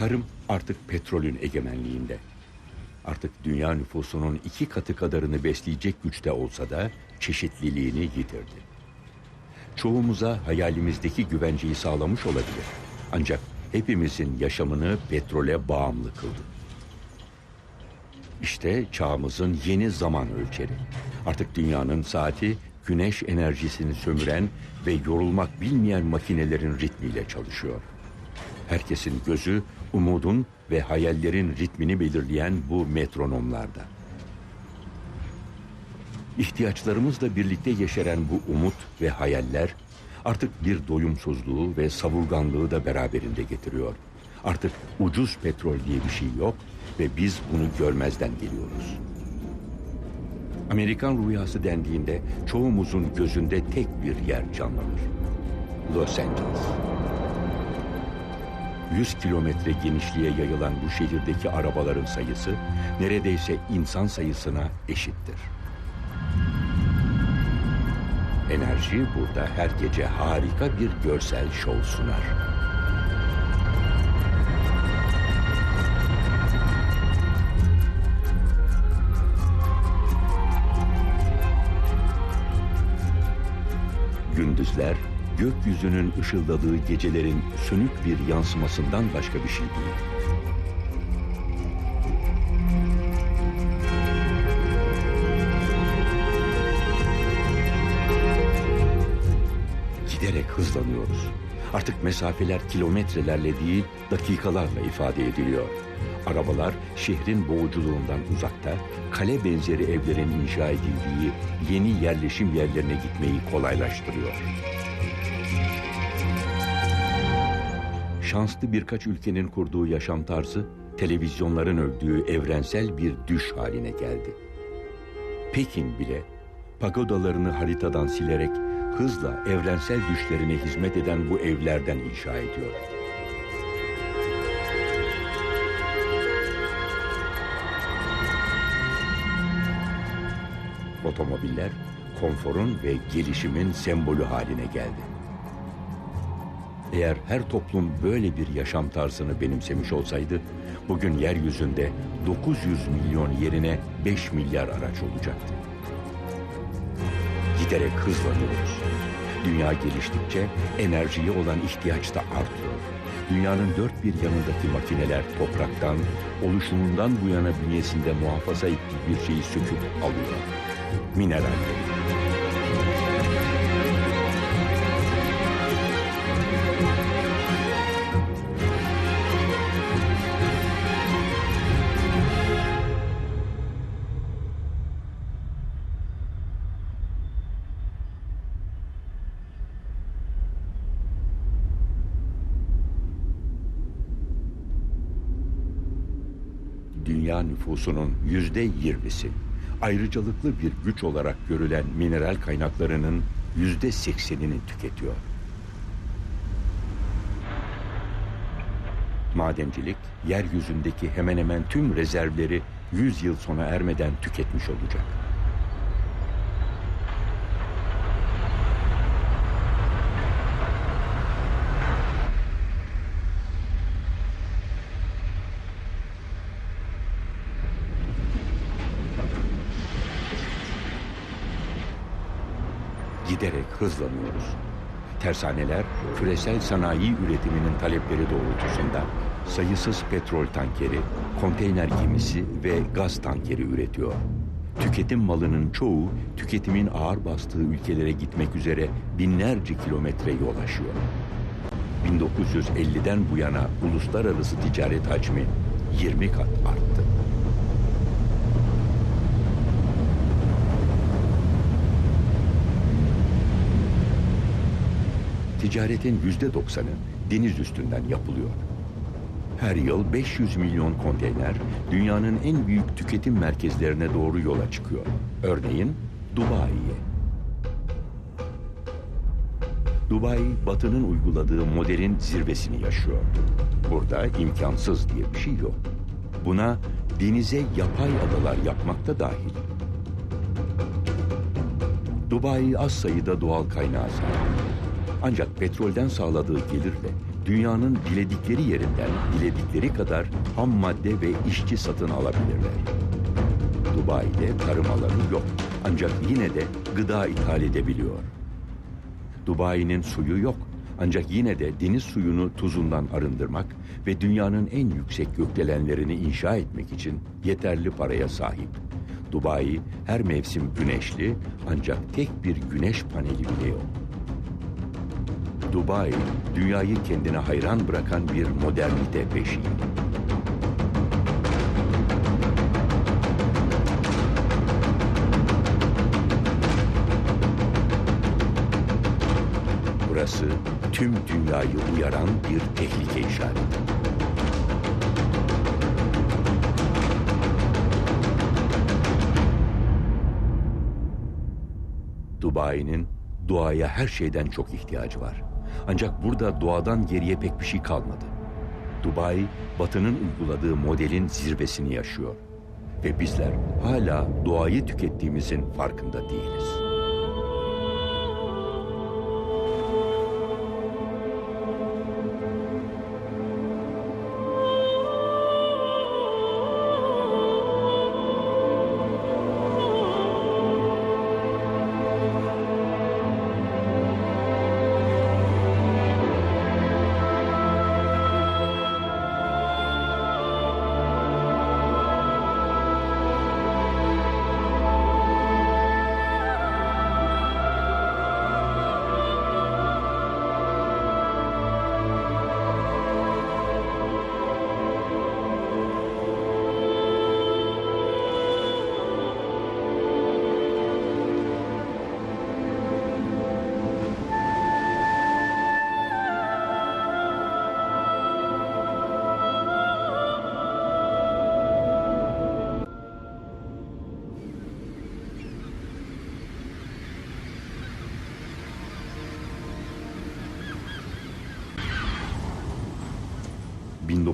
Tarım artık petrolün egemenliğinde. Artık dünya nüfusunun iki katı kadarını besleyecek güçte olsa da çeşitliliğini yitirdi. Çoğumuza hayalimizdeki güvenceyi sağlamış olabilir. Ancak hepimizin yaşamını petrole bağımlı kıldı. İşte çağımızın yeni zaman ölçeri. Artık dünyanın saati güneş enerjisini sömüren ve yorulmak bilmeyen makinelerin ritmiyle çalışıyor. Herkesin gözü umudun ve hayallerin ritmini belirleyen bu metronomlarda. İhtiyaçlarımızla birlikte yeşeren bu umut ve hayaller artık bir doyumsuzluğu ve savurganlığı da beraberinde getiriyor. Artık ucuz petrol diye bir şey yok ve biz bunu görmezden geliyoruz. Amerikan rüyası dendiğinde çoğumuzun gözünde tek bir yer canlanır. Los Angeles. 100 kilometre genişliğe yayılan bu şehirdeki arabaların sayısı neredeyse insan sayısına eşittir. Enerji burada her gece harika bir görsel şov sunar. Gündüzler gökyüzünün ışıldadığı gecelerin sönük bir yansımasından başka bir şey değil. Giderek hızlanıyoruz. Artık mesafeler kilometrelerle değil dakikalarla ifade ediliyor. Arabalar şehrin boğuculuğundan uzakta, kale benzeri evlerin inşa edildiği yeni yerleşim yerlerine gitmeyi kolaylaştırıyor. Şanslı birkaç ülkenin kurduğu yaşam tarzı, televizyonların övdüğü evrensel bir düş haline geldi. Pekin bile pagodalarını haritadan silerek hızla evrensel düşlerine hizmet eden bu evlerden inşa ediyor. Otomobiller konforun ve gelişimin sembolü haline geldi. Eğer her toplum böyle bir yaşam tarzını benimsemiş olsaydı, bugün yeryüzünde 900 milyon yerine 5 milyar araç olacaktı. Giderek hızlanıyoruz. Dünya geliştikçe enerjiye olan ihtiyaç da artıyor. Dünyanın dört bir yanındaki makineler topraktan, oluşumundan bu yana bünyesinde muhafaza ettiği bir şeyi söküp alıyor. Mineralleri. Nüfusunun yüzde yirmisi ayrıcalıklı bir güç olarak görülen mineral kaynaklarının yüzde seksenini tüketiyor. Madencilik, yeryüzündeki hemen hemen tüm rezervleri 100 yıl sona ermeden tüketmiş olacak. giderek hızlanıyoruz. Tersaneler küresel sanayi üretiminin talepleri doğrultusunda sayısız petrol tankeri, konteyner gemisi ve gaz tankeri üretiyor. Tüketim malının çoğu tüketimin ağır bastığı ülkelere gitmek üzere binlerce kilometre yol aşıyor. 1950'den bu yana uluslararası ticaret hacmi 20 kat arttı. Ticaretin yüzde doksanı deniz üstünden yapılıyor. Her yıl 500 milyon konteyner dünyanın en büyük tüketim merkezlerine doğru yola çıkıyor. Örneğin Dubai'ye. Dubai, Batı'nın uyguladığı modelin zirvesini yaşıyor. Burada imkansız diye bir şey yok. Buna denize yapay adalar yapmak da dahil. Dubai az sayıda doğal kaynağı sahip. Ancak petrolden sağladığı gelirle dünyanın diledikleri yerinden diledikleri kadar ham madde ve işçi satın alabilirler. Dubai'de tarım alanı yok ancak yine de gıda ithal edebiliyor. Dubai'nin suyu yok ancak yine de deniz suyunu tuzundan arındırmak ve dünyanın en yüksek gökdelenlerini inşa etmek için yeterli paraya sahip. Dubai her mevsim güneşli ancak tek bir güneş paneli bile yok. Dubai, dünyayı kendine hayran bırakan bir modernite peşinde. Burası tüm dünyayı uyaran bir tehlike işareti. Dubai'nin doğaya her şeyden çok ihtiyacı var. Ancak burada doğadan geriye pek bir şey kalmadı. Dubai, Batı'nın uyguladığı modelin zirvesini yaşıyor. Ve bizler hala doğayı tükettiğimizin farkında değiliz.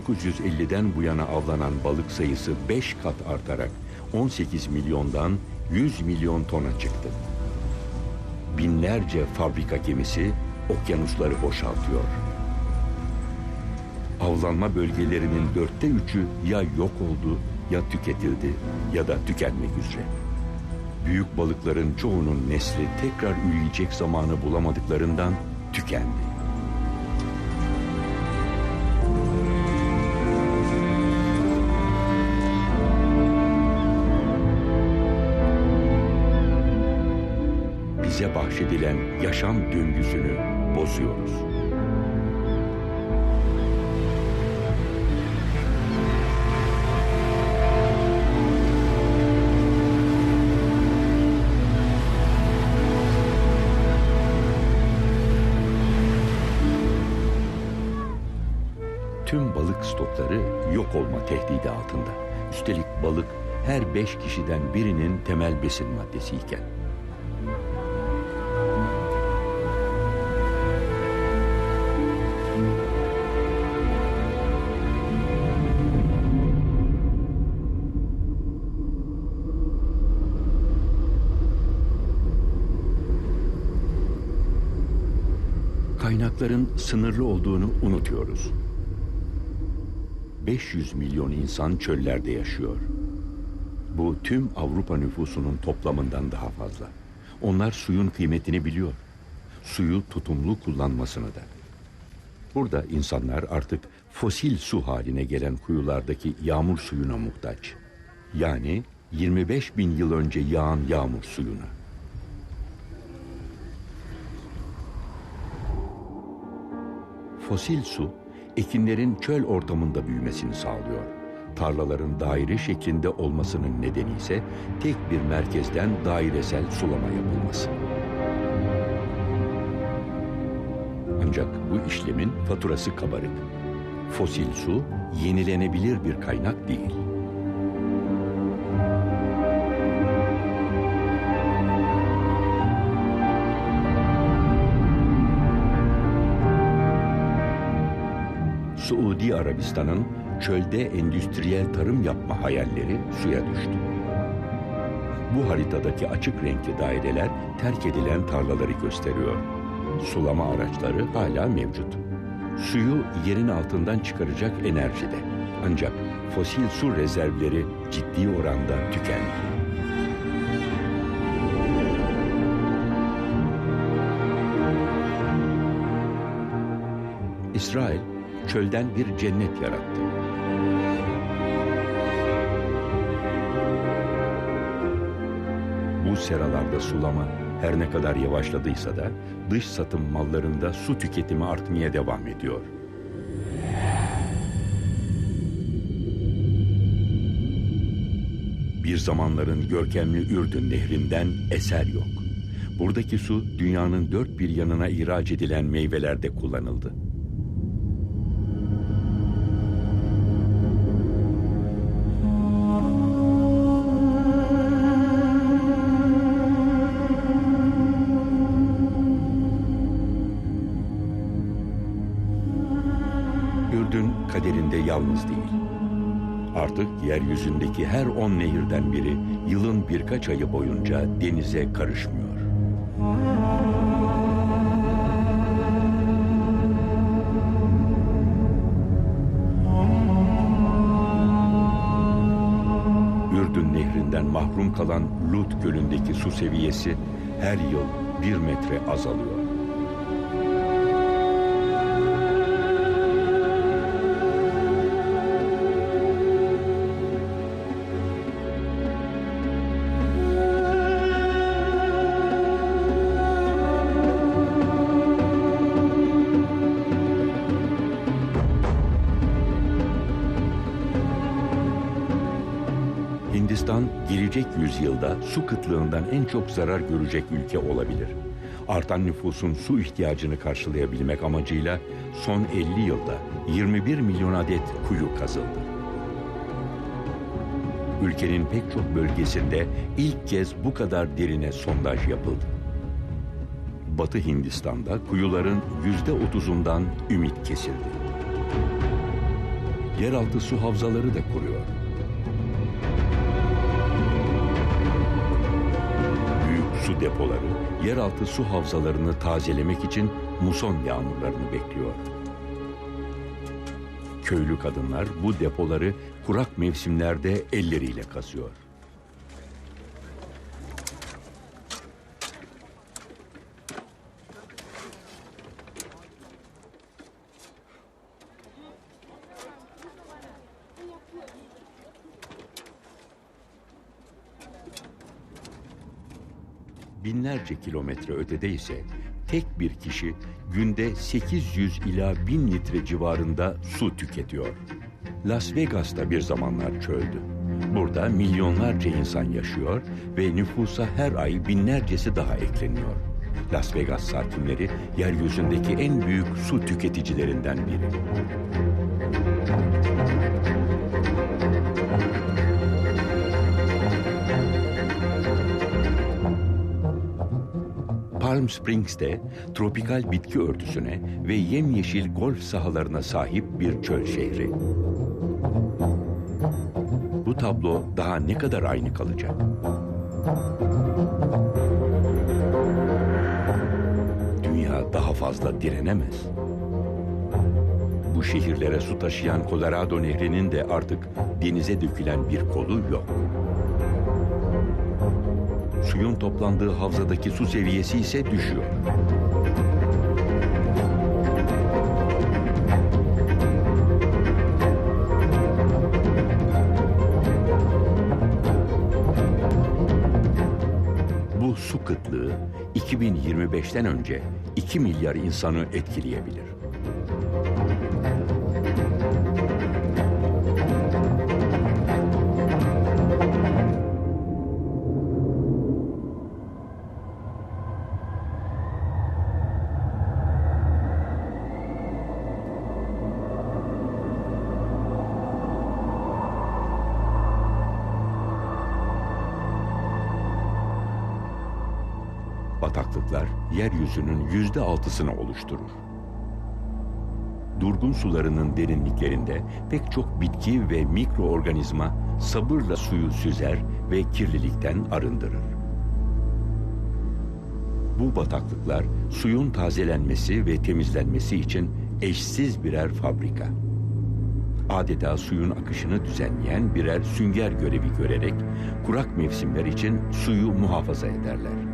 ...1950'den bu yana avlanan balık sayısı 5 kat artarak 18 milyondan 100 milyon tona çıktı. Binlerce fabrika gemisi okyanusları boşaltıyor. Avlanma bölgelerinin dörtte üçü ya yok oldu, ya tüketildi ya da tükenmek üzere. Büyük balıkların çoğunun nesli tekrar üreyecek zamanı bulamadıklarından tükendi. Bahşedilen yaşam döngüsünü bozuyoruz. Tüm balık stokları yok olma tehdidi altında. Üstelik balık her beş kişiden birinin temel besin maddesiyken. Kaynakların sınırlı olduğunu unutuyoruz. 500 milyon insan çöllerde yaşıyor. Bu tüm Avrupa nüfusunun toplamından daha fazla. Onlar suyun kıymetini biliyor. Suyu tutumlu kullanmasını da. Burada insanlar artık fosil su haline gelen kuyulardaki yağmur suyuna muhtaç. Yani 25 bin yıl önce yağan yağmur suyuna. Fosil su, ekinlerin çöl ortamında büyümesini sağlıyor. Tarlaların daire şeklinde olmasının nedeni ise tek bir merkezden dairesel sulama yapılması. Ancak bu işlemin faturası kabarık. Fosil su yenilenebilir bir kaynak değil. Suudi Arabistan'ın çölde endüstriyel tarım yapma hayalleri suya düştü. Bu haritadaki açık renkli daireler terk edilen tarlaları gösteriyor. Sulama araçları hala mevcut. Suyu yerin altından çıkaracak enerjide. Ancak fosil su rezervleri ciddi oranda tükendi. İsrail çölden bir cennet yarattı. Bu seralarda sulama her ne kadar yavaşladıysa da dış satım mallarında su tüketimi artmaya devam ediyor. Bir zamanların görkemli Ürdün nehrinden eser yok. Buradaki su dünyanın dört bir yanına ihraç edilen meyvelerde kullanıldı. Artık yeryüzündeki her on nehirden biri yılın birkaç ayı boyunca denize karışmıyor. Ürdün nehrinden mahrum kalan Lut gölündeki su seviyesi her yıl bir metre azalıyor. Gelecek yüzyılda su kıtlığından en çok zarar görecek ülke olabilir. Artan nüfusun su ihtiyacını karşılayabilmek amacıyla son 50 yılda 21 milyon adet kuyu kazıldı. Ülkenin pek çok bölgesinde ilk kez bu kadar derine sondaj yapıldı. Batı Hindistan'da kuyuların yüzde otuzundan ümit kesildi. Yeraltı su havzaları da kuruyor. Depoları, yeraltı su havzalarını tazelemek için muson yağmurlarını bekliyor. Köylü kadınlar bu depoları kurak mevsimlerde elleriyle kazıyor. Binlerce kilometre ötede ise tek bir kişi günde 800 ila 1000 litre civarında su tüketiyor. Las Vegas'ta bir zamanlar çöldü. Burada milyonlarca insan yaşıyor ve nüfusa her ay binlercesi daha ekleniyor. Las Vegas sakinleri yeryüzündeki en büyük su tüketicilerinden biri. Palm Springs'te tropikal bitki örtüsüne ve yemyeşil golf sahalarına sahip bir çöl şehri. Bu tablo daha ne kadar aynı kalacak? Dünya daha fazla direnemez. Bu şehirlere su taşıyan Colorado Nehri'nin de artık denize dökülen bir kolu yok. Suyun toplandığı havzadaki su seviyesi ise düşüyor. Bu su kıtlığı 2025'ten önce 2 milyar insanı etkileyebilir. Yeryüzünün yüzde altısını oluşturur. Durgun sularının derinliklerinde pek çok bitki ve mikroorganizma sabırla suyu süzer ve kirlilikten arındırır. Bu bataklıklar suyun tazelenmesi ve temizlenmesi için eşsiz birer fabrika. Adeta suyun akışını düzenleyen birer sünger görevi görerek kurak mevsimler için suyu muhafaza ederler.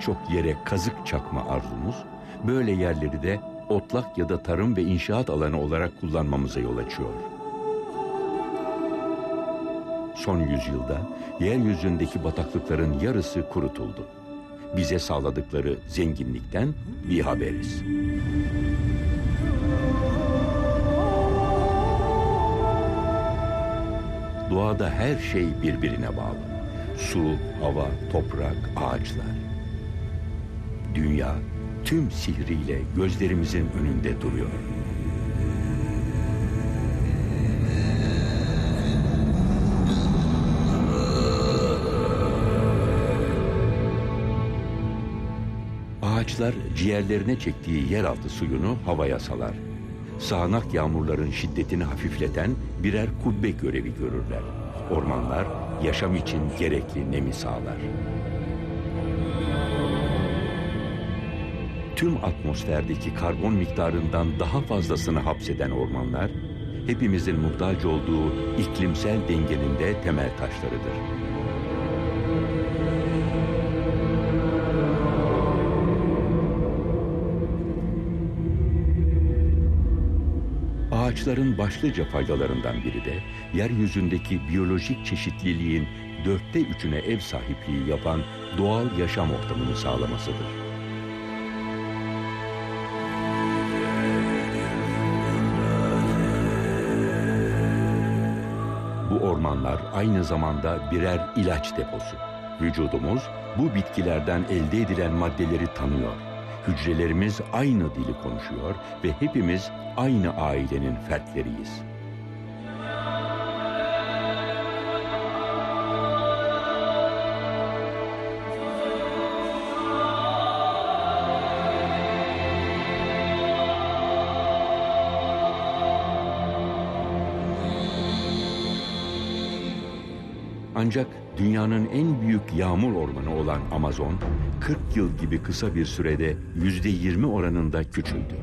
Çok yere kazık çakma arzumuz, böyle yerleri de otlak ya da tarım ve inşaat alanı olarak kullanmamıza yol açıyor. Son yüzyılda yeryüzündeki bataklıkların yarısı kurutuldu. Bize sağladıkları zenginlikten bir haberiz. Doğada her şey birbirine bağlı. Su, hava, toprak, ağaçlar. Dünya tüm sihriyle gözlerimizin önünde duruyor. Ağaçlar ciğerlerine çektiği yeraltı suyunu havaya salar. Sağanak yağmurların şiddetini hafifleten birer kubbe görevi görürler. Ormanlar yaşam için gerekli nemi sağlar. Tüm atmosferdeki karbon miktarından daha fazlasını hapseden ormanlar, hepimizin muhtaç olduğu iklimsel dengenin de temel taşlarıdır. Ağaçların başlıca faydalarından biri de yeryüzündeki biyolojik çeşitliliğin dörtte üçüne ev sahipliği yapan doğal yaşam ortamını sağlamasıdır. Ormanlar aynı zamanda birer ilaç deposu. Vücudumuz bu bitkilerden elde edilen maddeleri tanıyor. Hücrelerimiz aynı dili konuşuyor ve hepimiz aynı ailenin fertleriyiz. Ancak dünyanın en büyük yağmur ormanı olan Amazon, 40 yıl gibi kısa bir sürede yüzde 20 oranında küçüldü.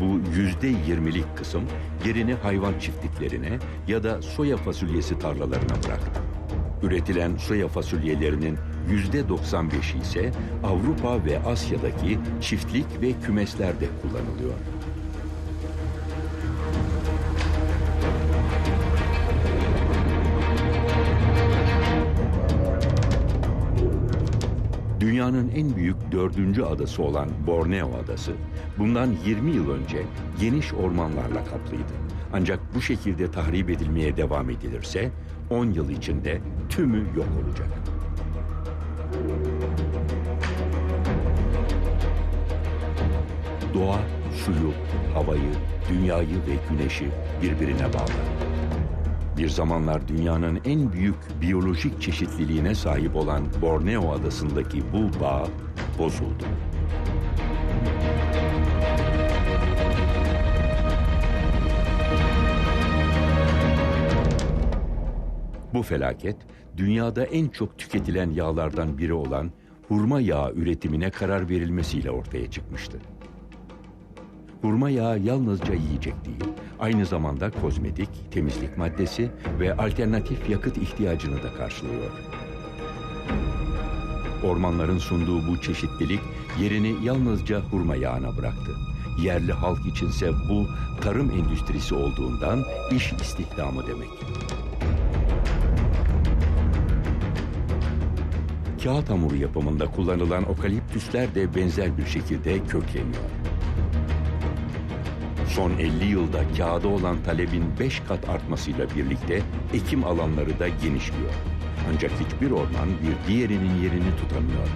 Bu yüzde yirmilik kısım yerini hayvan çiftliklerine ya da soya fasulyesi tarlalarına bıraktı. Üretilen soya fasulyelerinin 95'i ise Avrupa ve Asya'daki çiftlik ve kümeslerde kullanılıyor. Dünyanın en büyük dördüncü adası olan Borneo Adası, bundan 20 yıl önce geniş ormanlarla kaplıydı. Ancak bu şekilde tahrip edilmeye devam edilirse 10 yıl içinde tümü yok olacak. Doğa suyu, havayı, dünyayı ve güneşi birbirine bağlar. Bir zamanlar dünyanın en büyük biyolojik çeşitliliğine sahip olan Borneo adasındaki bu bağ bozuldu. Bu felaket dünyada en çok tüketilen yağlardan biri olan hurma yağı üretimine karar verilmesiyle ortaya çıkmıştı. Hurma yağı yalnızca yiyecek değil, aynı zamanda kozmetik, temizlik maddesi ve alternatif yakıt ihtiyacını da karşılıyor. Ormanların sunduğu bu çeşitlilik yerini yalnızca hurma yağına bıraktı. Yerli halk içinse bu tarım endüstrisi olduğundan iş istihdamı demek. Kağıt hamuru yapımında kullanılan okaliptüsler de benzer bir şekilde kökleniyor. Son 50 yılda kağıda olan talebin 5 kat artmasıyla birlikte ekim alanları da genişliyor. Ancak hiçbir orman bir diğerinin yerini tutamıyor.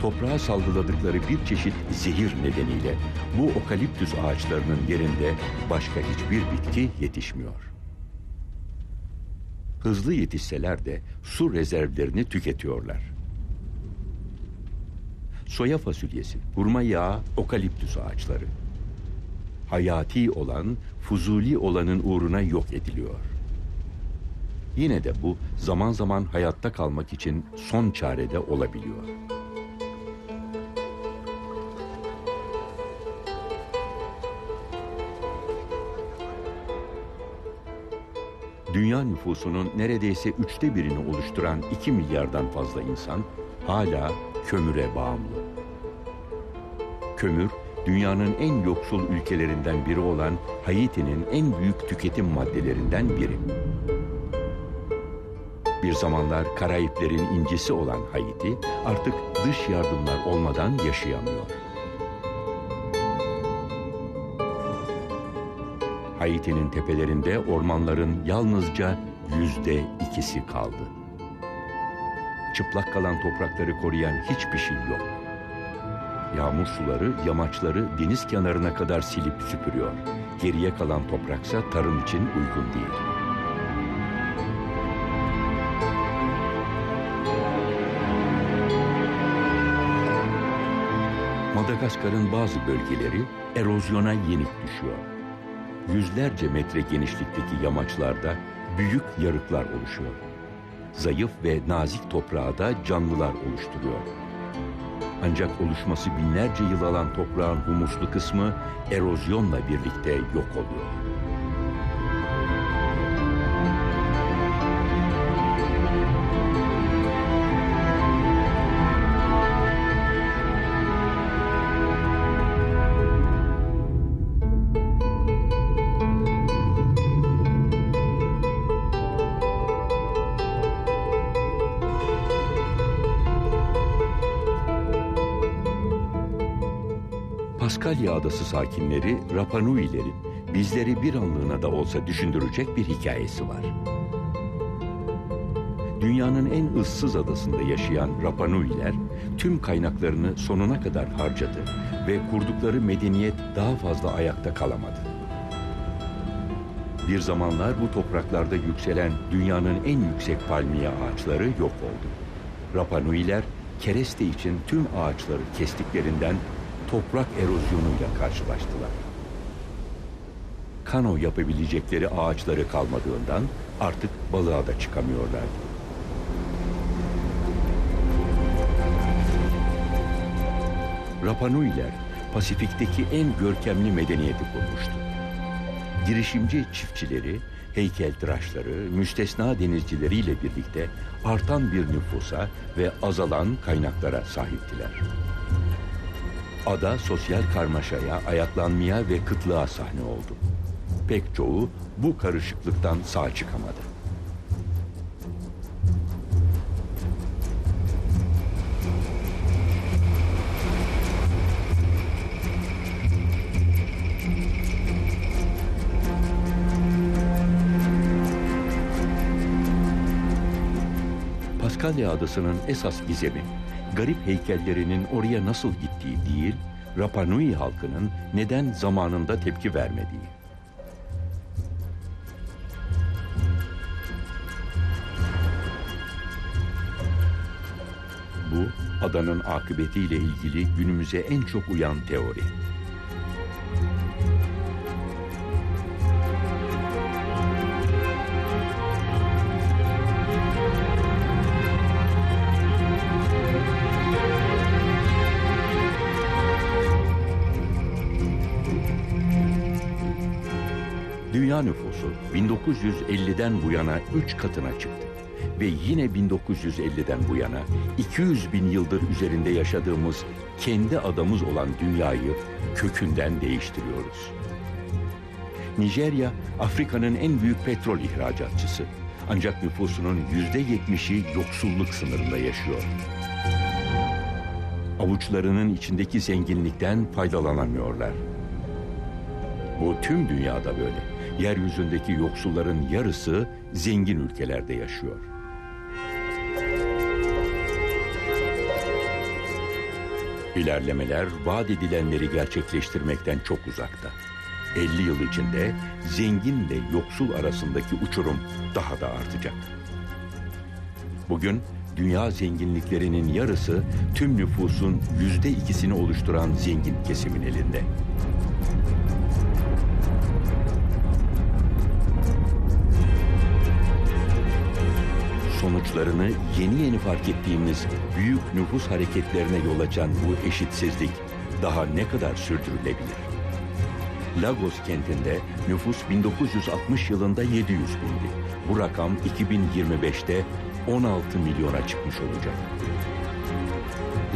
Toprağa salgıladıkları bir çeşit zehir nedeniyle bu okaliptüs ağaçlarının yerinde başka hiçbir bitki yetişmiyor. Hızlı yetişseler de su rezervlerini tüketiyorlar. Soya fasulyesi, hurma yağı, okaliptüs ağaçları. Hayati olan, fuzuli olanın uğruna yok ediliyor. Yine de bu zaman zaman hayatta kalmak için son çarede olabiliyor. Dünya nüfusunun neredeyse üçte birini oluşturan 2 milyardan fazla insan hala kömüre bağımlı. Kömür, dünyanın en yoksul ülkelerinden biri olan Haiti'nin en büyük tüketim maddelerinden biri. Bir zamanlar Karayiplerin incisi olan Haiti artık dış yardımlar olmadan yaşayamıyor. Haiti'nin tepelerinde ormanların yalnızca yüzde ikisi kaldı. Çıplak kalan toprakları koruyan hiçbir şey yok. Yağmur suları yamaçları deniz kenarına kadar silip süpürüyor. Geriye kalan topraksa tarım için uygun değil. Madagaskar'ın bazı bölgeleri erozyona yenik düşüyor. Yüzlerce metre genişlikteki yamaçlarda büyük yarıklar oluşuyor. Zayıf ve nazik toprağı da canlılar oluşturuyor. Ancak oluşması binlerce yıl alan toprağın humuslu kısmı erozyonla birlikte yok oluyor. Paskalya Adası sakinleri Rapanui'lerin bizleri bir anlığına da olsa düşündürecek bir hikayesi var. Dünyanın en ıssız adasında yaşayan Rapanuiler tüm kaynaklarını sonuna kadar harcadı ve kurdukları medeniyet daha fazla ayakta kalamadı. Bir zamanlar bu topraklarda yükselen dünyanın en yüksek palmiye ağaçları yok oldu. Rapanuiler kereste için tüm ağaçları kestiklerinden toprak erozyonuyla karşılaştılar. Kano yapabilecekleri ağaçları kalmadığından artık balığa da çıkamıyorlardı. Rapanuiler Pasifik'teki en görkemli medeniyeti kurmuştu. Girişimci çiftçileri, heykeltıraşları, müstesna denizcileriyle birlikte artan bir nüfusa ve azalan kaynaklara sahiptiler. Ada sosyal karmaşaya, ayaklanmaya ve kıtlığa sahne oldu. Pek çoğu bu karışıklıktan sağ çıkamadı. Paskalya Adası'nın esas gizemi, garip heykellerinin oraya nasıl gittiği değil, Rapa Nui halkının neden zamanında tepki vermediği. Bu, adanın akıbetiyle ilgili günümüze en çok uyan teori. Dünya nüfusu 1950'den bu yana 3 katına çıktı. Ve yine 1950'den bu yana 200 bin yıldır üzerinde yaşadığımız kendi adamız olan dünyayı kökünden değiştiriyoruz. Nijerya, Afrika'nın en büyük petrol ihracatçısı. Ancak nüfusunun yüzde yetmişi yoksulluk sınırında yaşıyor. Avuçlarının içindeki zenginlikten faydalanamıyorlar. Bu tüm dünyada böyle. Yeryüzündeki yoksulların yarısı zengin ülkelerde yaşıyor. İlerlemeler vaat edilenleri gerçekleştirmekten çok uzakta. 50 yıl içinde zenginle yoksul arasındaki uçurum daha da artacak. Bugün dünya zenginliklerinin yarısı tüm nüfusun yüzde ikisini oluşturan zengin kesimin elinde. Sonuçlarını yeni yeni fark ettiğimiz büyük nüfus hareketlerine yol açan bu eşitsizlik daha ne kadar sürdürülebilir? Lagos kentinde nüfus 1960 yılında 700 bindi. Bu rakam 2025'te 16 milyona çıkmış olacak.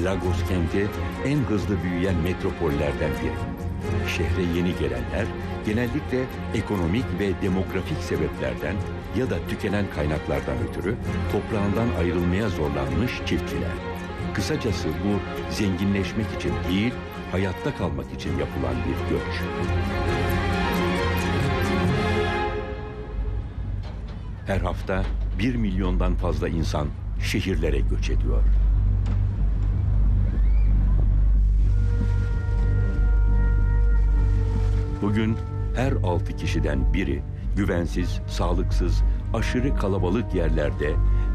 Lagos kenti en hızlı büyüyen metropollerden biri. Şehre yeni gelenler genellikle ekonomik ve demografik sebeplerden ya da tükenen kaynaklardan ötürü toprağından ayrılmaya zorlanmış çiftçiler. Kısacası bu zenginleşmek için değil, hayatta kalmak için yapılan bir göç. Her hafta 1 milyondan fazla insan şehirlere göç ediyor. Bugün her altı kişiden biri güvensiz, sağlıksız, aşırı kalabalık yerlerde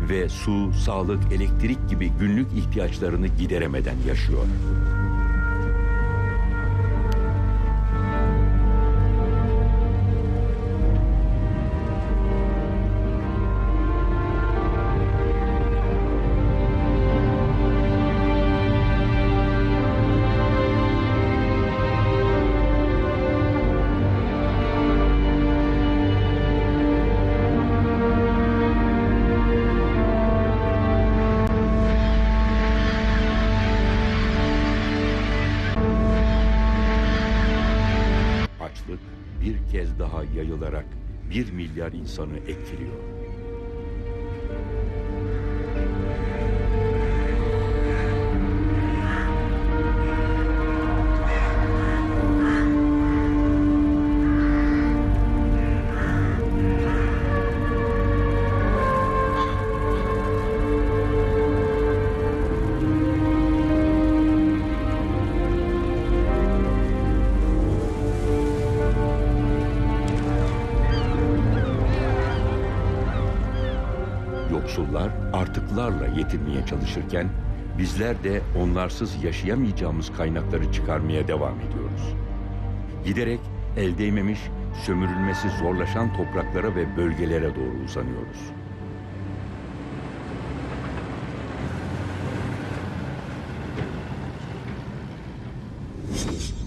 ve su, sağlık, elektrik gibi günlük ihtiyaçlarını gideremeden yaşıyor. İnsanı etkiliyor. Artıklarla yetinmeye çalışırken bizler de onlarsız yaşayamayacağımız kaynakları çıkarmaya devam ediyoruz. Giderek el değmemiş, sömürülmesi zorlaşan topraklara ve bölgelere doğru uzanıyoruz.